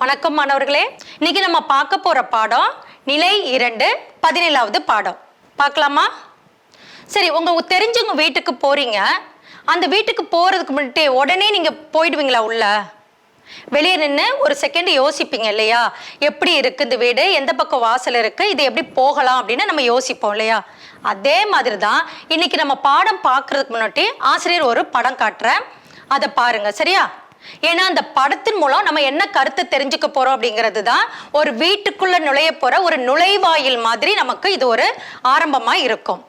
வணக்கம் மாணவர்களே. இன்னைக்கு நம்ம பார்க்க போற பாடம் நிலை இரண்டு பதினேழாவது பாடம். பார்க்கலாமா? சரி உங்க தெரிஞ்சவங்க வீட்டுக்கு போறீங்க. அந்த வீட்டுக்கு போறதுக்கு முன்னாடி உடனே நீங்க போயிடுவீங்களா உள்ள? வெளியே நின்று ஒரு செகண்ட் யோசிப்பீங்க இல்லையா? எப்படி இருக்கு இந்த வீடு? எந்த பக்கம் வாசல் இருக்கு? இது எப்படி போகலாம் அப்படின்னு நம்ம யோசிப்போம் இல்லையா? அதே மாதிரி தான் இன்னைக்கு நம்ம பாடம் பார்க்கறதுக்கு முன்னாடி ஆசிரியர் ஒரு படம் காட்டுறேன். அதை பாருங்க சரியா? ஏன்னா அந்த படத்தின் மூலம் நம்ம என்ன கருத்தை தெரிஞ்சுக்க போறோம் அப்படிங்கிறது தான் ஒரு வீட்டுக்குள்ள நுழைய போற ஒரு நுழைவாயில் மாதிரி நமக்கு இது ஒரு ஆரம்பமா இருக்கும்.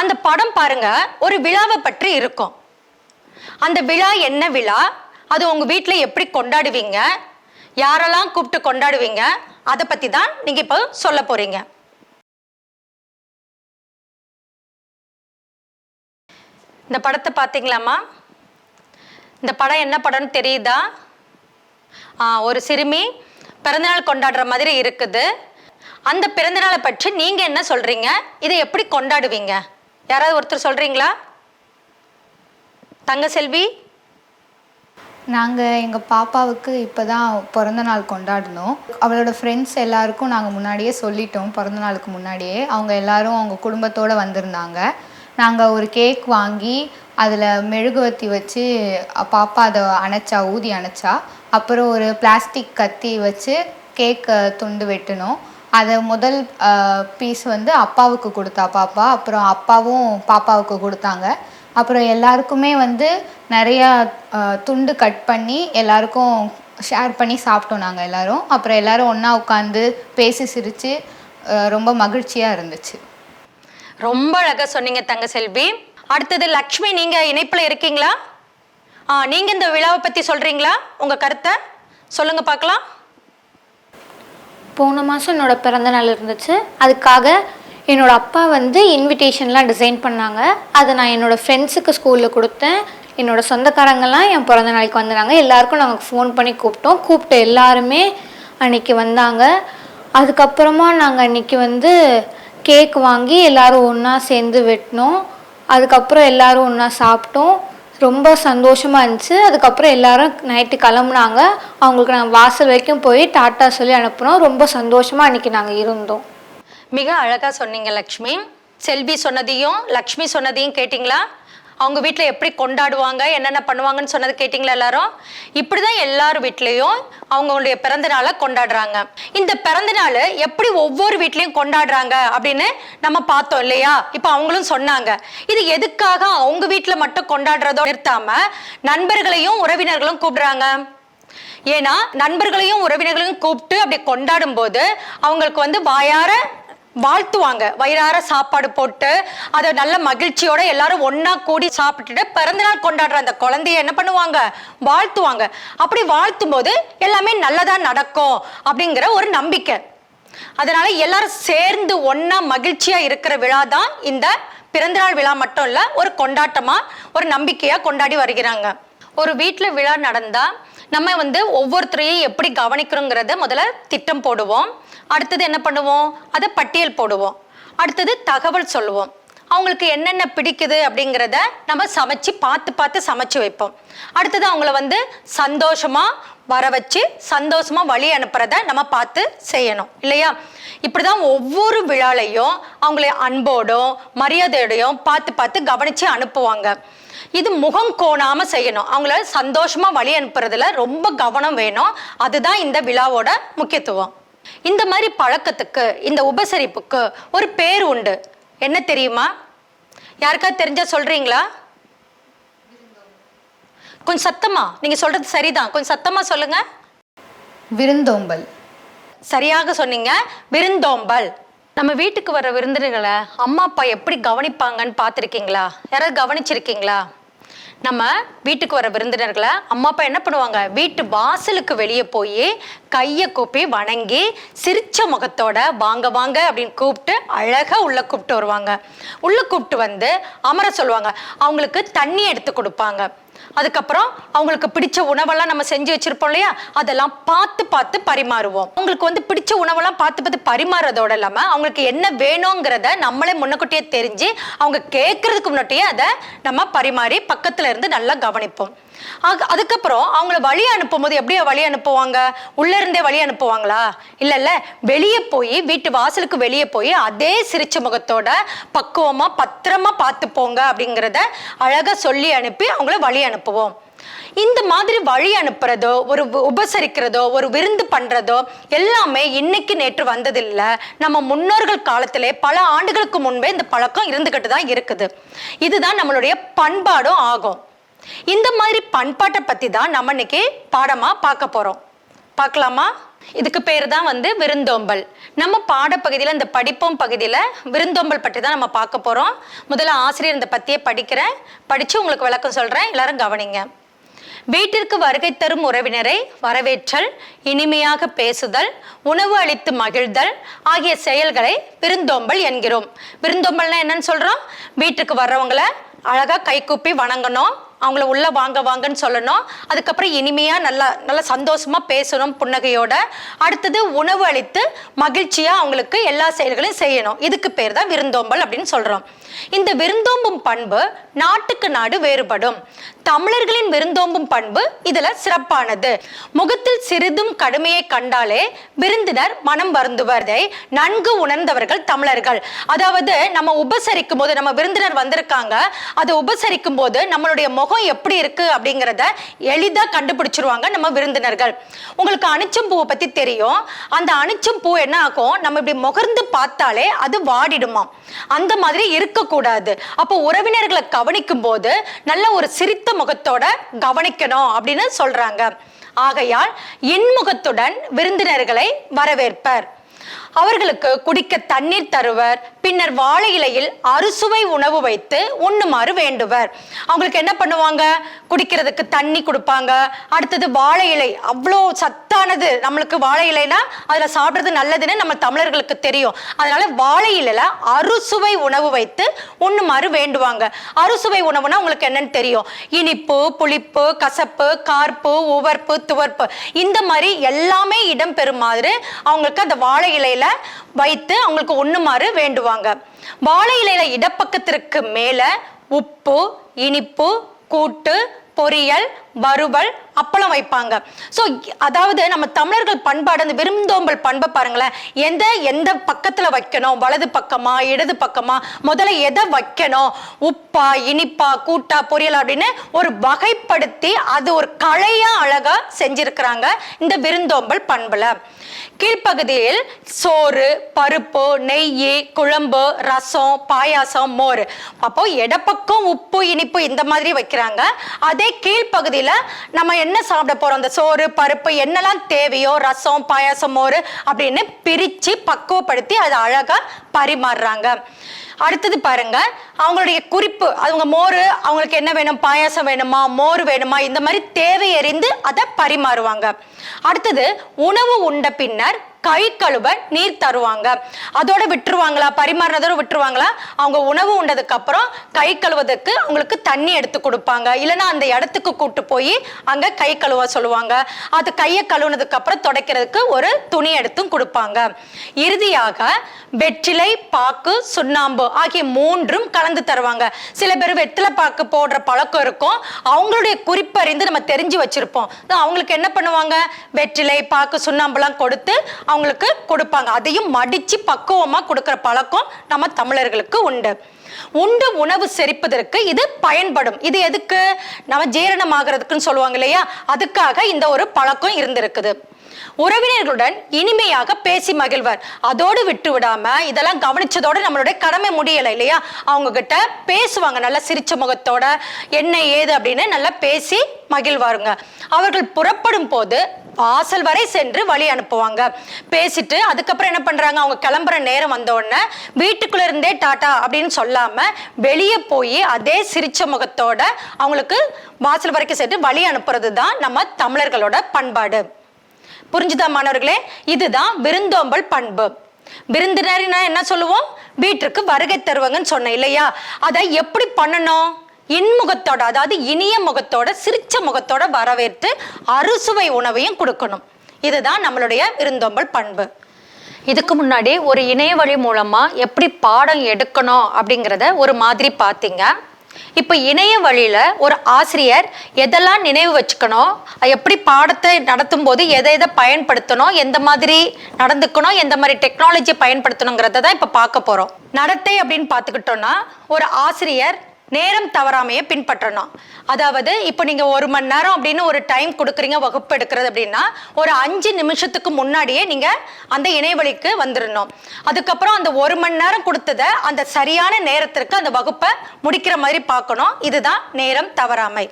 அந்த படம் பாருங்க ஒரு விழாவை பற்றி இருக்கும். அந்த விழா என்ன விழா? அது உங்க வீட்டில் எப்படி கொண்டாடுவீங்க? யாரெல்லாம் கூப்பிட்டு கொண்டாடுவீங்க? அதை பத்தி தான் நீங்க இப்போ சொல்ல போறீங்க. இந்த படத்தை பார்த்தீங்களாமா இந்த படம் என்ன படம்னு தெரியுதா? ஆ, ஒரு சிறுமி பிறந்தநாள் கொண்டாடுற மாதிரி இருக்குது. அந்த பிறந்தநாளை பற்றி நீங்கள் என்ன சொல்கிறீங்க இதை எப்படி கொண்டாடுவீங்க? யாராவது ஒருத்தர் சொல்கிறீங்களா தங்க செல்வி? நாங்கள் எங்கள் பாப்பாவுக்கு இப்போ தான் பிறந்த நாள் கொண்டாடினோம் அவளோட ஃப்ரெண்ட்ஸ் எல்லாருக்கும் நாங்கள் முன்னாடியே சொல்லிட்டோம் பிறந்த நாளுக்கு முன்னாடியே. அவங்க எல்லாரும் அவங்க குடும்பத்தோடு வந்திருந்தாங்க. நாங்கள் ஒரு கேக் வாங்கி அதில் மெழுகுவர்த்தி வச்சு பாப்பா அதை அணைச்சா ஊதி அணைச்சா அப்புறம் ஒரு பிளாஸ்டிக் கத்தி வச்சு கேக்கை துண்டு வெட்டினோம் அதை முதல் பீஸ் வந்து அப்பாவுக்கு கொடுத்தா பாப்பா அப்புறம் அப்பாவும் பாப்பாவுக்கு கொடுத்தாங்க. அப்புறம் எல்லாருக்குமே வந்து நிறையா துண்டு கட் பண்ணி எல்லாருக்கும் ஷேர் பண்ணி சாப்பிட்டோம் நாங்கள் எல்லாரும். அப்புறம் எல்லோரும் ஒன்றா உட்காந்து பேசி சிரித்து ரொம்ப மகிழ்ச்சியாக இருந்துச்சு. ரொம்ப அழகாக சொன்னீங்க தங்க செல்வி அடுத்தது லக்ஷ்மி நீங்க இணைப்புல இருக்கீங்களா? ஆ நீங்க இந்த விழாவை பத்தி சொல்றீங்களா? உங்க கருத்தை? சொல்லுங்க பார்க்கலாம். போன மாதம் என்னோட பிறந்த நாள் இருந்துச்சு. அதுக்காக என்னோட அப்பா வந்து இன்விடேஷன்லாம் டிசைன் பண்ணாங்க. அதை நான் என்னோட ஃப்ரெண்ட்ஸுக்கு ஸ்கூலில் கொடுத்தேன். என்னோட சொந்தக்காரங்கெல்லாம் என் பிறந்த நாளைக்கு வந்தாங்க. எல்லாருக்கும் நாங்கள் ஃபோன் பண்ணி கூப்பிட்டோம். கூப்பிட்ட எல்லாருமே அன்னைக்கு வந்தாங்க. அதுக்கப்புறமா நாங்கள் அன்னைக்கு வந்து கேக் வாங்கி எல்லாரும் ஒன்றா சேர்ந்து வெட்டினோம். அதுக்கப்புறம் எல்லாரும் ஒன்றா சாப்பிட்டோம். ரொம்ப சந்தோஷமாக இருந்துச்சு. அதுக்கப்புறம் எல்லாரும் நைட்டு கிளம்புனாங்க. அவங்களுக்கு நாங்கள் வாசல் வரைக்கும் போய் டாட்டா சொல்லி அனுப்புனோம். ரொம்ப சந்தோஷமாக அன்றைக்கி நாங்கள் இருந்தோம். மிக அழகாக சொன்னீங்க லக்ஷ்மி. செல்வி சொன்னதையும் லக்ஷ்மி சொன்னதையும் கேட்டிங்களா? அவங்க வீட்டில் எப்படி கொண்டாடுவாங்க என்னென்ன பண்ணுவாங்கன்னு சொன்னது கேட்டிங்களா எல்லாரும்? இப்படி தான் எல்லார் வீட்லேயும் அவங்களுடைய பிறந்த நாளை கொண்டாடுறாங்க. இந்த பிறந்த நாள் எப்படி ஒவ்வொரு வீட்லேயும் கொண்டாடுறாங்க அப்படின்னு நம்ம பார்த்தோம் இல்லையா? இப்போ அவங்களும் சொன்னாங்க. இது எதுக்காக அவங்க வீட்டில் மட்டும் கொண்டாடுறதோ நிறுத்தாமல் நண்பர்களையும் உறவினர்களும் கூப்பிடுறாங்க. ஏன்னா நண்பர்களையும் உறவினர்களையும் கூப்பிட்டு அப்படி கொண்டாடும் போது அவங்களுக்கு வந்து வாயார வாழ்த்துவாங்க. வயிறார சாப்பாடு போட்டு அதை நல்ல மகிழ்ச்சியோட எல்லாரும் ஒன்னா கூடி சாப்பிட்டுட்டு பிறந்தநாள் கொண்டாடுற அந்த குழந்தைய என்ன பண்ணுவாங்க? வாழ்த்துவாங்க. அப்படி வாழ்த்தும் போது எல்லாமே நல்லதா நடக்கும் அப்படிங்கிற ஒரு நம்பிக்கை. அதனால எல்லாரும் சேர்ந்து ஒன்னா மகிழ்ச்சியா இருக்கிற விழா தான் இந்த பிறந்தநாள் விழா மட்டும் இல்ல ஒரு கொண்டாட்டமா ஒரு நம்பிக்கையா கொண்டாடி வருகிறாங்க. ஒரு வீட்டில் விழா நடந்தா நம்ம வந்து ஒவ்வொருத்தரையும் எப்படி கவனிக்கிறோங்கிறத முதல்ல திட்டம் போடுவோம். அடுத்தது என்ன பண்ணுவோம்? அதை பட்டியல் போடுவோம். அடுத்தது தகவல் சொல்லுவோம். அவங்களுக்கு என்னென்ன பிடிக்குது அப்படிங்கிறத நம்ம சமைச்சு பார்த்து பார்த்து சமைச்சு வைப்போம். அடுத்தது அவங்கள வந்து சந்தோஷமா வர வச்சு சந்தோஷமா வழி அனுப்புறத நம்ம பார்த்து செய்யணும். இல்லையா? இப்படிதான் ஒவ்வொரு விழாலையும் அவங்கள அன்போடும் மரியாதையோடையும் பார்த்து பார்த்து கவனிச்சு அனுப்புவாங்க. இது முகம் கோணாம செய்யணும். அவங்கள சந்தோஷமா வழி அனுப்புறதுல ரொம்ப கவனம் வேணும். அதுதான் இந்த விழாவோட முக்கியத்துவம். இந்த மாதிரி பழக்கத்துக்கு இந்த உபசரிப்புக்கு ஒரு பேர் உண்டு. என்ன தெரியுமா? யாருக்காவது தெரிஞ்சா சொல்றீங்களா? கொஞ்சம் சத்தமா. நீங்க சொல்றது சரிதான். கொஞ்சம் சத்தமா சொல்லுங்க. விருந்தோம்பல். சரியாக சொன்னீங்க. விருந்தோம்பல். நம்ம வீட்டுக்கு வர விருந்தினர்களை அம்மா அப்பா எப்படி கவனிப்பாங்கன்னு பார்த்துருக்கீங்களா? யாராவது கவனிச்சிருக்கீங்களா? நம்ம வீட்டுக்கு வர விருந்தினர்களை அம்மா அப்பா என்ன பண்ணுவாங்க? வீட்டு வாசலுக்கு வெளியே போய் கையை கூப்பி வணங்கி சிரிச்ச முகத்தோட வாங்க வாங்க அப்படின்னு கூப்பிட்டு அழகாக உள்ள கூப்பிட்டு வருவாங்க. உள்ள கூப்பிட்டு வந்து அமர சொல்லுவாங்க. அவங்களுக்கு தண்ணி எடுத்து கொடுப்பாங்க. அதுக்கப்புறம் அவங்களுக்கு பிடிச்ச உணவெல்லாம் நம்ம செஞ்சு வச்சிருப்போம் இல்லையா? அதெல்லாம் பார்த்து பார்த்து பரிமாறுவோம். அவங்களுக்கு வந்து பிடிச்ச உணவெல்லாம் பார்த்து பார்த்து பரிமாறதோட இல்லாமல் அவங்களுக்கு என்ன வேணுங்கிறத நம்மளே முன்னக்கூட்டியே தெரிஞ்சு அவங்க கேட்கறதுக்கு முன்னாடியே அதை நம்ம பரிமாறி பக்கத்துல இருந்து நல்லா கவனிப்போம். அதுக்கப்புறம் அவங்கள வழி அனுப்பும்போது எப்படி வழி அனுப்புவாங்க? உள்ள இருந்தே வழி அனுப்புவாங்களா? இல்ல இல்ல வெளியே போய் வீட்டு வாசலுக்கு வெளியே போய் அதே சிரிச்ச முகத்தோட பக்குவமா பத்திரமா பார்த்து போங்க அப்படிங்கிறத அழகாக சொல்லி அனுப்பி அவங்கள வழி அனுப்புவோம். இந்த மாதிரி வழி அனுப்புறதோ ஒரு உபசரிக்கிறதோ ஒரு விருந்து பண்றதோ எல்லாமே இன்னைக்கு நேற்று வந்ததில்ல. நம்ம முன்னோர்கள் காலத்திலே பல ஆண்டுகளுக்கு முன்பே இந்த பழக்கம் இருந்துகிட்டு தான் இருக்குது. இதுதான் நம்மளுடைய பண்பாடும் ஆகும். இந்த மாதிரி பண்பாட்டை பத்தி தான் நம்ம இன்னைக்கு பாடமா பார்க்க போறோம். பார்க்கலாமா? இதுக்கு பேர் தான் வந்து விருந்தோம்பல். நம்ம பாடப்பகுதியில் இந்த படிப்போம் பகுதியில் விருந்தோம்பல் பற்றி தான் நம்ம பார்க்க போகிறோம் முதல்ல ஆசிரியர் இந்த பற்றியே படிக்கிறேன். படித்து உங்களுக்கு விளக்கம் சொல்கிறேன் எல்லாரும் கவனிங்க. வீட்டிற்கு வருகை தரும் உறவினரை வரவேற்றல் இனிமையாக பேசுதல் உணவு அளித்து மகிழ்தல் ஆகிய செயல்களை விருந்தோம்பல் என்கிறோம். விருந்தோம்பல்னா என்னன்னு சொல்கிறோம் வீட்டுக்கு வர்றவங்களை அழகாக கைகூப்பி வணங்கணும். அவங்கள உள்ள வாங்க வாங்கன்னு சொல்லணும். அதுக்கப்புறம் இனிமையா நல்லா நல்லா சந்தோஷமா பேசணும் புன்னகையோட. அடுத்தது உணவு அளித்து மகிழ்ச்சியா அவங்களுக்கு எல்லா செயல்களையும் செய்யணும். இதுக்கு பேர் தான் விருந்தோம்பல் அப்படின்னு சொல்றோம். இந்த விருந்தோம்பும் பண்பு நாட்டுக்கு நாடு வேறுபடும். தமிழர்களின் விருந்தோம்பும் பண்பு இதுல சிறப்பானது. முகத்தில் சிறிதும் கடுமையை கண்டாலே விருந்தினர் மனம் வருந்துவதை நன்கு உணர்ந்தவர்கள் தமிழர்கள். அதாவது நம்ம உபசரிக்கும் போது நம்ம விருந்தினர் வந்திருக்காங்க. அதை உபசரிக்கும் போது நம்மளுடைய முகம் எப்படி இருக்கு அப்படிங்கிறத எளிதா கண்டுபிடிச்சிருவாங்க நம்ம விருந்தினர்கள். உங்களுக்கு அனிச்சம் பூவை பத்தி தெரியும். அந்த அனிச்சம் பூ என்ன ஆகும்? நம்ம இப்படி முகர்ந்து பார்த்தாலே அது வாடிடுமாம் அந்த மாதிரி இருக்கக்கூடாது. அப்போ உறவினர்களை கவனிக்கும் போது நல்ல ஒரு சிரித்த முகத்தோட கவனிக்கணும் அப்படின்னு சொல்றாங்க. ஆகையால் இன்முகத்துடன் விருந்தினர்களை வரவேற்பர். அவர்களுக்கு குடிக்க தண்ணீர் தருவர் பின்னர் வாழை இலையில் அறுசுவை உணவு வைத்து உண்ணுமாறு வேண்டுவர். அவங்களுக்கு என்ன பண்ணுவாங்க? குடிக்கிறதுக்கு தண்ணி கொடுப்பாங்க. அடுத்தது வாழை இலை அவ்வளோ சத்தானது நம்மளுக்கு வாழை இலைனா அதில் சாப்பிட்றது நல்லதுன்னு நம்ம தமிழர்களுக்கு தெரியும். அதனால வாழை இலையில அறுசுவை உணவு வைத்து உண்ணுமாறு வேண்டுவாங்க. அறுசுவை உணவுனா உங்களுக்கு என்னன்னு தெரியும்? இனிப்பு புளிப்பு கசப்பு கார்ப்பு உவர்ப்பு துவர்ப்பு. இந்த மாதிரி எல்லாமே இடம்பெறும் மாதிரி அவங்களுக்கு அந்த வாழை இலையில வைத்து அவங்களுக்கு ஒண்ணுமாறு வேண்டுவாங்க. வாழை இலையில இடப்பக்கத்திற்கு மேல உப்பு இனிப்பு கூட்டு பொரியல் வறுவல் அப்பளம் வைப்பாங்க. ஸோ அதாவது நம்ம தமிழர்கள் பண்பாடு அந்த விருந்தோம்பல் பண்பை பாருங்களேன். எந்த எந்த பக்கத்தில் வைக்கணும்? வலது பக்கமா இடது பக்கமா? முதல்ல எதை வைக்கணும்? உப்பா இனிப்பா கூட்டா பொரியல் அப்படின்னு ஒரு வகைப்படுத்தி அது ஒரு கலையா அழகா செஞ்சிருக்கிறாங்க இந்த விருந்தோம்பல் பண்புல. கீழ்ப்பகுதியில் சோறு பருப்பு நெய் குழம்பு ரசம் பாயாசம் மோர். அப்போ இடப்பக்கம் உப்பு இனிப்பு இந்த மாதிரி வைக்கிறாங்க. அதே கீழ்ப்பகுதியில் நம்ம என்ன சாப்பிட போறோம்? அந்த சோறு பருப்பு என்னெல்லாம் தேவையோ ரசம் பாயாசம் மோர் அப்படின்னு பிரிச்சு பக்குவப்படுத்தி அதை அழகா பரிமாறுறாங்க. அடுத்தது பாருங்க அவங்களுடைய குறிப்பு அவங்க மோர் அவங்களுக்கு என்ன வேணும்? பாயாசம் வேணுமா? மோர் வேணுமா? இந்த மாதிரி தேவை எறிந்து அதை பரிமாறுவாங்க. அடுத்தது உணவு உண்ட பின்னர் கை கழுவ நீர் தருவாங்க. அதோட விட்டுருவாங்களா? பரிமாறினதோட விட்டுருவாங்களா? அவங்க உணவு உண்டதுக்கு அப்புறம் கை கழுவதற்கு அவங்களுக்கு தண்ணி எடுத்து கொடுப்பாங்க. இல்லைன்னா அந்த இடத்துக்கு கூட்டு போய் அங்க கை கழுவ சொல்லுவாங்க. அது கையை கழுவுனதுக்கு அப்புறம் துடைக்கிறதுக்கு ஒரு துணி எடுத்தும் கொடுப்பாங்க. இறுதியாக வெற்றிலை பாக்கு சுண்ணாம்பு ஆகிய மூன்றும் கலந்து தருவாங்க. சில பேர் வெற்றிலை பாக்கு போடுற பழக்கம் இருக்கும். அவங்களுடைய குறிப்பறிந்து நம்ம தெரிஞ்சு வச்சிருப்போம். அவங்களுக்கு என்ன பண்ணுவாங்க? வெற்றிலை பாக்கு சுண்ணாம்புலாம் கொடுத்து அவங்களுக்கு கொடுப்பாங்க. அதையும் மடிச்சு பக்குவமா கொடுக்கிற பழக்கம் நம்ம தமிழர்களுக்கு உண்டு. உண்டு உணவு செரிப்பதற்கு இது பயன்படும். இது எதுக்கு? நம்ம ஜீரணமாகிறதுக்குன்னு சொல்லுவாங்க இல்லையா? அதுக்காக இந்த ஒரு பழக்கம் இருந்திருக்குது. உறவினர்களுடன் இனிமையாக பேசி மகிழ்வர். அதோடு விட்டு விடாம இதெல்லாம் கவனிச்சதோட நம்மளுடைய கடமை முடியலை இல்லையா? அவங்க கிட்ட பேசுவாங்க நல்லா சிரிச்ச முகத்தோட என்ன ஏது அப்படின்னு நல்லா பேசி மகிழ்வாருங்க. அவர்கள் புறப்படும் போது வாசல் வரை சென்று வழி அனுப்புவாங்க. பேசிட்டு அதுக்கப்புறம் என்ன பண்றாங்க? அவங்க கிளம்புற நேரம் வந்தோடனே வீட்டுக்குள்ள இருந்தே டாட்டா அப்படின்னு சொல்லாம வெளியே போய் அதே சிரிச்ச முகத்தோட அவங்களுக்கு வாசல் வரைக்கும் சென்று வழி அனுப்புறது தான் நம்ம தமிழர்களோட பண்பாடு. புரிஞ்சுதா மாணவர்களே? இதுதான் விருந்தோம்பல் பண்பு. விருந்தினர்னா என்ன சொல்லுவோம்? வீட்டிற்கு வருகை தருவாங்கன்னு சொன்னேன் இல்லையா? அதை எப்படி பண்ணணும்? இன்முகத்தோட அதாவது இனிய முகத்தோட சிரிச்ச முகத்தோட வரவேற்று அறுசுவை உணவையும் கொடுக்கணும். இதுதான் நம்மளுடைய விருந்தோம்பல் பண்பு. இதுக்கு முன்னாடி ஒரு இணைய வழி மூலமா எப்படி பாடம் எடுக்கணும் அப்படிங்கிறத ஒரு மாதிரி பார்த்தீங்க. இப்போ இணைய வழியில் ஒரு ஆசிரியர் எதெல்லாம் நினைவு வச்சுக்கணும்? எப்படி பாடத்தை நடத்தும் போது எதை எதை பயன்படுத்தணும்? எந்த மாதிரி நடந்துக்கணும்? எந்த மாதிரி டெக்னாலஜி பயன்படுத்தணுங்கிறத தான் இப்போ பார்க்க போகிறோம் நடத்தை அப்படின்னு பார்த்துக்கிட்டோம்னா ஒரு ஆசிரியர் நேரம் தவறாமையை பின்பற்றணும். அதாவது இப்போ நீங்கள் ஒரு மணி நேரம் அப்படின்னு ஒரு டைம் கொடுக்குறீங்க வகுப்பு எடுக்கிறது அப்படின்னா ஒரு அஞ்சு நிமிஷத்துக்கு முன்னாடியே நீங்கள் அந்த இணையவழிக்கு வந்துடணும் அதுக்கப்புறம் அந்த ஒரு மணி நேரம் கொடுத்ததை அந்த சரியான நேரத்திற்கு அந்த வகுப்பை முடிக்கிற மாதிரி பார்க்கணும். இதுதான் நேரம் தவறாமை.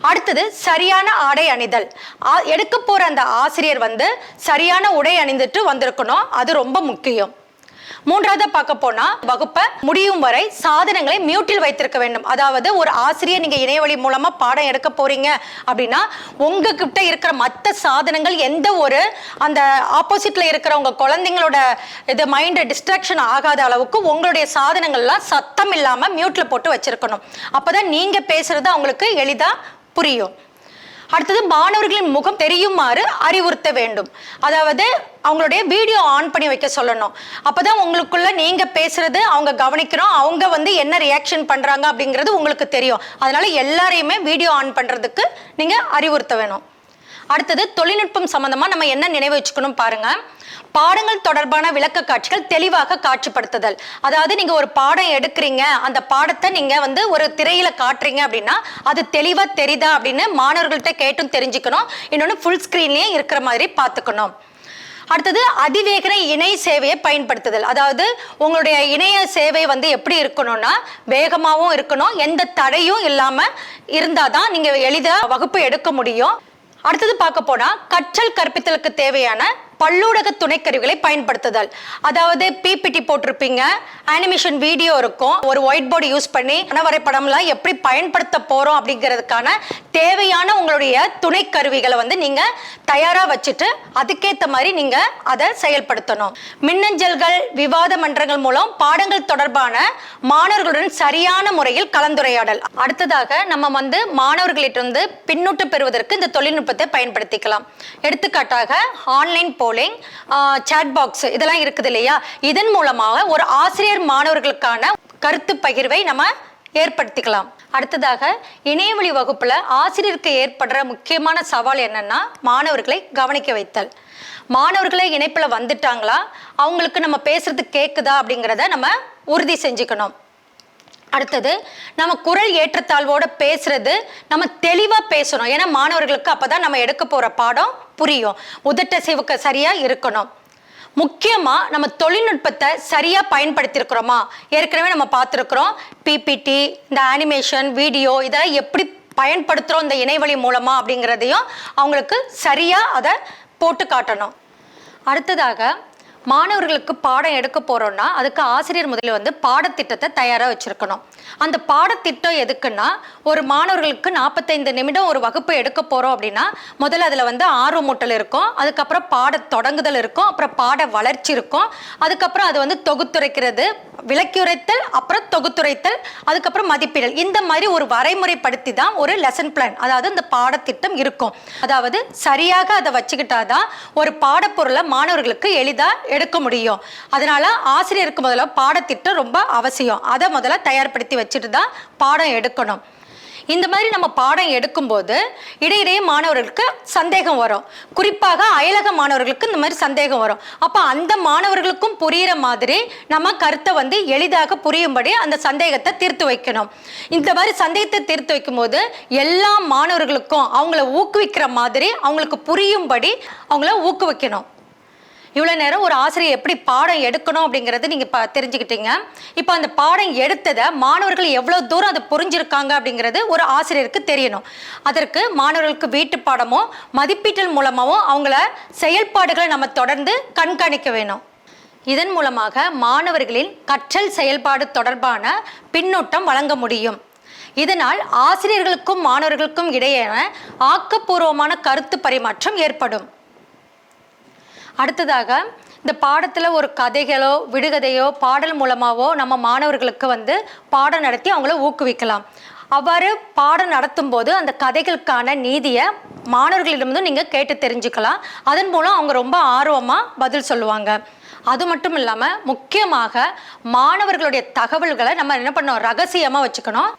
அடுத்தது சரியான ஆடை அணிதல். ஆ- எடுக்க போற அந்த ஆசிரியர் வந்து சரியான உடை அணிந்துட்டு வந்திருக்கணும். அது ரொம்ப முக்கியம். மூன்றாவது பார்க்க போனா வகுப்பை முடியும் வரை சாதனங்களை மியூட்டில் வைத்திருக்க வேண்டும். அதாவது ஒரு ஆசிரியர் நீங்க இணையவழி மூலமா பாடம் எடுக்க போறீங்க அப்படின்னா உங்ககிட்ட இருக்கிற மற்ற சாதனங்கள் எந்த ஒரு அந்த ஆப்போசிட்ல இருக்கிற உங்க குழந்தைங்களோட இது மைண்ட் டிஸ்ட்ராக்ஷன் ஆகாத அளவுக்கு உங்களுடைய சாதனங்கள்லாம் சத்தம் இல்லாம மியூட்ல போட்டு வச்சிருக்கணும். அப்பதான் நீங்க பேசுறது அவங்களுக்கு எளிதா புரியும். அடுத்தது மாணவர்களின் முகம் தெரியுமாறு அறிவுறுத்த வேண்டும். அதாவது அவங்களுடைய வீடியோ ஆன் பண்ணி வைக்க சொல்லணும். அப்போதான் உங்களுக்குள்ள நீங்க பேசுறது அவங்க கவனிக்கிறோம் அவங்க வந்து என்ன ரியாக்ஷன் பண்றாங்க அப்படிங்கிறது உங்களுக்கு தெரியும். அதனால எல்லாரையுமே வீடியோ ஆன் பண்றதுக்கு நீங்க அறிவுறுத்த வேணும். அடுத்தது தொழில்நுட்பம் சம்பந்தமா நம்ம என்ன நினைவு வச்சுக்கணும் பாருங்க. பாடங்கள் தொடர்பான விளக்க காட்சிகள் தெளிவாக காட்சிப்படுத்துதல். அதாவது நீங்க ஒரு பாடம் எடுக்கிறீங்க அந்த பாடத்தை நீங்க வந்து ஒரு திரையில காட்டுறீங்க அப்படின்னா அது தெளிவா தெரியுதா அப்படின்னு மாணவர்கள்ட்ட கேட்டும் தெரிஞ்சுக்கணும். இன்னொன்று ஃபுல் ஸ்கிரீன்லயே இருக்கிற மாதிரி பார்த்துக்கணும். அடுத்தது அதிவேகன இணை சேவையை பயன்படுத்துதல். அதாவது உங்களுடைய இணைய சேவை வந்து எப்படி இருக்கணும்னா வேகமாகவும் இருக்கணும். எந்த தடையும் இல்லாமல் இருந்தால் தான் நீங்கள் எளிதாக வகுப்பு எடுக்க முடியும். அடுத்தது பார்க்க போனா கற்றல் கற்பித்தலுக்கு தேவையான பல்லூடக துணைக்கருவிகளை பயன்படுத்துதல். அதாவது பிபிடி போட்டிருப்பீங்க. அனிமேஷன் வீடியோ இருக்கும். ஒரு ஒயிட் போர்டு யூஸ் பண்ணி வரைபடம்லாம் எப்படி பயன்படுத்த போறோம் அப்படிங்கிறதுக்கான தேவையான உங்களுடைய துணைக்கருவிகளை வந்து நீங்க தயாரா வச்சுட்டு அதுக்கேற்ற மாதிரி நீங்க அதை செயல்படுத்தணும். மின்னஞ்சல்கள் விவாத மன்றங்கள் மூலம் பாடங்கள் தொடர்பான மாணவர்களுடன் சரியான முறையில் கலந்துரையாடல். அடுத்ததாக நம்ம வந்து மாணவர்களிட்டிருந்து பின்னூட்டு பெறுவதற்கு இந்த தொழில்நுட்பத்தை பயன்படுத்திக்கலாம். எடுத்துக்காட்டாக ஆன்லைன் போலிங் சாட் பாக்ஸ் இதெல்லாம் இருக்குது இல்லையா? இதன் மூலமாக ஒரு ஆசிரியர் மாணவர்களுக்கான கருத்து பகிர்வை நம்ம ஏற்படுத்திக்கலாம். அடுத்ததாக இணையவழி வகுப்பில் ஆசிரியருக்கு ஏற்படுற முக்கியமான சவால் என்னன்னா மாணவர்களை கவனிக்க வைத்தல். மாணவர்களே இணைப்பில் வந்துட்டாங்களா? அவங்களுக்கு நம்ம பேசுறது கேட்குதா அப்படிங்கிறத நம்ம உறுதி செஞ்சுக்கணும். அடுத்தது நம்ம குரல் ஏற்றத்தாழ்வோட பேசுறது நம்ம தெளிவா பேசணும். ஏன்னா மாணவர்களுக்கு அப்பதான் நம்ம எடுக்க போற பாடம் புரியும். உதட்டசைவுக்கு சரியா இருக்கணும். முக்கியமா நம்ம தொழில்நுட்பத்தை சரியா பயன்படுத்தியிருக்கிறோமா? ஏற்கனவே நம்ம பார்த்துருக்குறோம் பிபிடி இந்த அனிமேஷன் வீடியோ இதெல்லாம் எப்படி பயன்படுத்துகிறோம் இந்த இணையவழி மூலமா அப்படிங்கிறதையும் அவங்களுக்கு சரியா அதை போட்டு காட்டணும். அடுத்ததாக மாணவர்களுக்கு பாடம் எடுக்க போகிறோன்னா அதுக்கு ஆசிரியர் முதல்ல வந்து பாடத்திட்டத்தை தயாராக வச்சுருக்கணும். அந்த பாடத்திட்டம் எதுக்குன்னா ஒரு மாணவர்களுக்கு நாற்பத்தைந்து நிமிடம் ஒரு வகுப்பு எடுக்க போகிறோம் அப்படின்னா முதல்ல அதில் வந்து ஆர்வமூட்டல் இருக்கும் அதுக்கப்புறம் பாட தொடங்குதல் இருக்கும் அப்புறம் பாட வளர்ச்சி இருக்கும் அதுக்கப்புறம் அது வந்து தொகுத்துரைக்கிறது விளக்கியுரைத்தல் அப்புறம் தொகுத்துரைத்தல் அதுக்கப்புறம் மதிப்பீடல். இந்த மாதிரி ஒரு வரைமுறைப்படுத்தி தான் ஒரு லெசன் பிளான் அதாவது இந்த பாடத்திட்டம் இருக்கும். அதாவது சரியாக அதை வச்சுக்கிட்டாதான் ஒரு பாடப்பொருளை மாணவர்களுக்கு எளிதாக எடுக்க முடியும். அதனால ஆசிரியருக்கு முதல்ல பாடத்திட்டம் ரொம்ப அவசியம். அதை முதல்ல தயார்படுத்தி வச்சுட்டு தான் பாடம் எடுக்கணும். இந்த மாதிரி நம்ம பாடம் எடுக்கும்போது இடையிடையே மாணவர்களுக்கு சந்தேகம் வரும். குறிப்பாக அயலக மாணவர்களுக்கு இந்த மாதிரி சந்தேகம் வரும். அப்போ அந்த மாணவர்களுக்கும் புரியிற மாதிரி நம்ம கருத்தை வந்து எளிதாக புரியும்படி அந்த சந்தேகத்தை தீர்த்து வைக்கணும். இந்த மாதிரி சந்தேகத்தை தீர்த்து வைக்கும்போது எல்லா மாணவர்களுக்கும் அவங்கள ஊக்குவிக்கிற மாதிரி அவங்களுக்கு புரியும்படி அவங்கள ஊக்குவிக்கணும். இவ்வளோ நேரம் ஒரு ஆசிரியர் எப்படி பாடம் எடுக்கணும் அப்படிங்கிறது நீங்கள் இப்போ தெரிஞ்சுக்கிட்டீங்க. இப்போ அந்த பாடம் எடுத்ததை மாணவர்கள் எவ்வளோ தூரம் அதை புரிஞ்சிருக்காங்க அப்படிங்கிறது ஒரு ஆசிரியருக்கு தெரியணும். அதற்கு மாணவர்களுக்கு வீட்டு பாடமோ மதிப்பீட்டல் மூலமாகவும் அவங்கள செயல்பாடுகளை நம்ம தொடர்ந்து கண்காணிக்க வேணும். இதன் மூலமாக மாணவர்களின் கற்றல் செயல்பாடு தொடர்பான பின்னூட்டம் வழங்க முடியும். இதனால் ஆசிரியர்களுக்கும் மாணவர்களுக்கும் இடையேயான ஆக்கப்பூர்வமான கருத்து பரிமாற்றம் ஏற்படும். அடுத்ததாக இந்த பாடத்தில் ஒரு கதைகளோ விடுகதையோ பாடல் மூலமாகவோ நம்ம மாணவர்களுக்கு வந்து பாடம் நடத்தி அவங்கள ஊக்குவிக்கலாம். அவ்வாறு பாடம் நடத்தும் போது அந்த கதைகளுக்கான நீதியை மாணவர்களிடமிருந்து நீங்கள் கேட்டு தெரிஞ்சுக்கலாம். அதன் மூலம் அவங்க ரொம்ப ஆர்வமாக பதில் சொல்லுவாங்க. அது மட்டும் இல்லாமல் முக்கியமாக மாணவர்களுடைய தகவல்களை நம்ம என்ன பண்ணோம் ரகசியமாக வச்சுக்கணும்.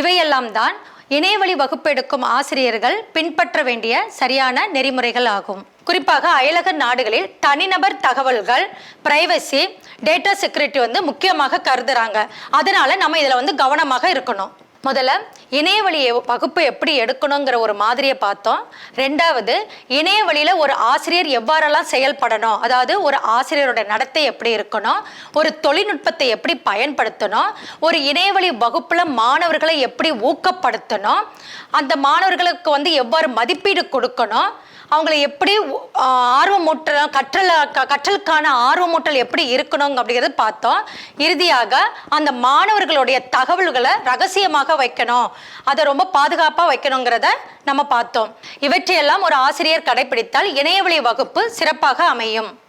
இவையெல்லாம் தான் இணையவழி வகுப்பெடுக்கும் ஆசிரியர்கள் பின்பற்ற வேண்டிய சரியான நெறிமுறைகள் ஆகும். குறிப்பாக அயலக நாடுகளில் தனிநபர் தகவல்கள் பிரைவசி டேட்டா செக்யூரிட்டி வந்து முக்கியமாக கருதுறாங்க. அதனால நம்ம இதில் வந்து கவனமாக இருக்கணும். முதல்ல இணையவழி வகுப்பு எப்படி எடுக்கணுங்கிற ஒரு மாதிரியை பார்த்தோம். ரெண்டாவது இணைய வழியில் ஒரு ஆசிரியர் எவ்வாறெல்லாம் செயல்படணும்? அதாவது ஒரு ஆசிரியரோட நடத்தை எப்படி இருக்கணும்? ஒரு தொழில்நுட்பத்தை எப்படி பயன்படுத்தணும்? ஒரு இணையவழி வகுப்பில் மாணவர்களை எப்படி ஊக்கப்படுத்தணும்? அந்த மாணவர்களுக்கு வந்து எவ்வாறு மதிப்பீடு கொடுக்கணும்? அவங்களை எப்படி ஆர்வமூட்டல் கற்றல் க- கற்றலுக்கான ஆர்வமூட்டல் எப்படி இருக்கணும் அப்படிங்கிறது பார்த்தோம். இறுதியாக அந்த மாணவர்களுடைய தகவல்களை ரகசியமாக வைக்கணும். அதை ரொம்ப பாதுகாப்பாக வைக்கணுங்கிறத நம்ம பார்த்தோம். இவற்றையெல்லாம் ஒரு ஆசிரியர் கடைபிடித்தால் இணையவழி வகுப்பு சிறப்பாக அமையும்.